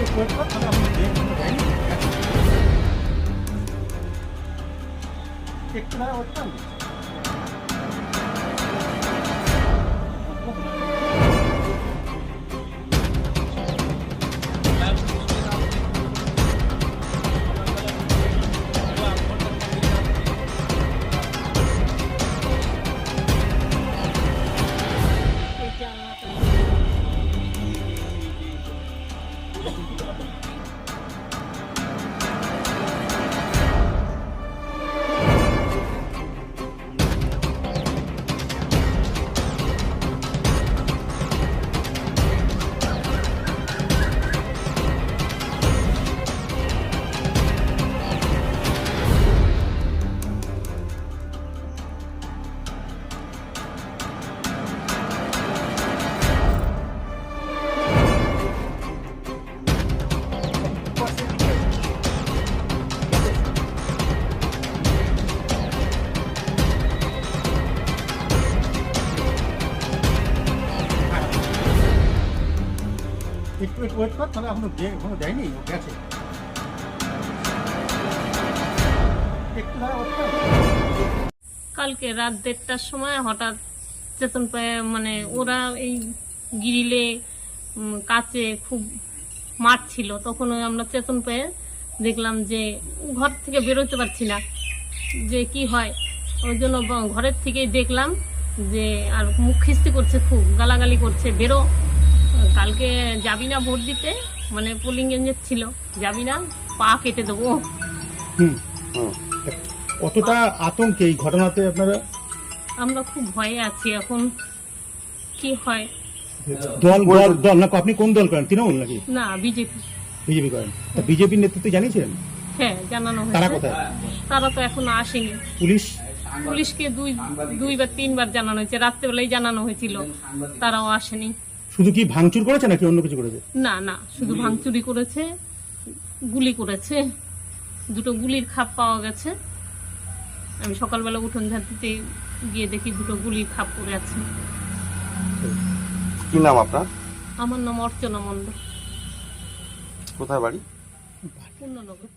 एक একটু একটু ওয়েট কর, তাহলে এখনও এখনও দেয়নি ও গেছে কালকে রাত দেড়টার সময় হঠাৎ চেতন পায়ে মানে ওরা এই গিরিলে কাছে খুব মাঠ ছিল তখন আমরা চেতন পেয়ে দেখলাম যে ঘর থেকে বেরোতে পারছি না, যে কি হয়। ওই জন্য ঘরের থেকেই দেখলাম যে আর মুখ খিস্তি করছে খুব, গালাগালি করছে, বেরো। কালকে যাবি না ভোট দিতে? মানে পোলিং এজেন্ট ছিল যাবি না? পা কেটে দেবো। হুম। কতটা আতঙ্কে এই ঘটনাতে আপনারা? আমরা খুব ভয়ে আছি এখন। কি হয়? দল দল দল না আপনি কোন দল করেন? তৃণমূল নাকি? না বিজেপি। বিজেপি করেন। তা বিজেপির নেতৃত্বে জানিয়েছিলেন? হ্যাঁ জানানো তারা হয়েছে কোথায়? তারা তো এখনও আসেনি। পুলিশ? পুলিশকে দুই দুইবার তিনবার জানানো হয়েছে। রাত্রেবেলায় জানানো হয়েছিল। তারাও আসেনি। শুধু কি ভাঙচুর করেছে নাকি অন্য কিছু করেছে? না না শুধু ভাঙচুরি করেছে গুলি করেছে দুটো গুলির খাপ পাওয়া গেছে। আমি সকালবেলা উঠোন ঝাঁটিতে গিয়ে দেখি দুটো গুলির খাপ পড়ে আছে। কি নাম আপনার? আমার নাম অর্চনা মণ্ডল। কোথায় বাড়ি? পূর্ণনগর।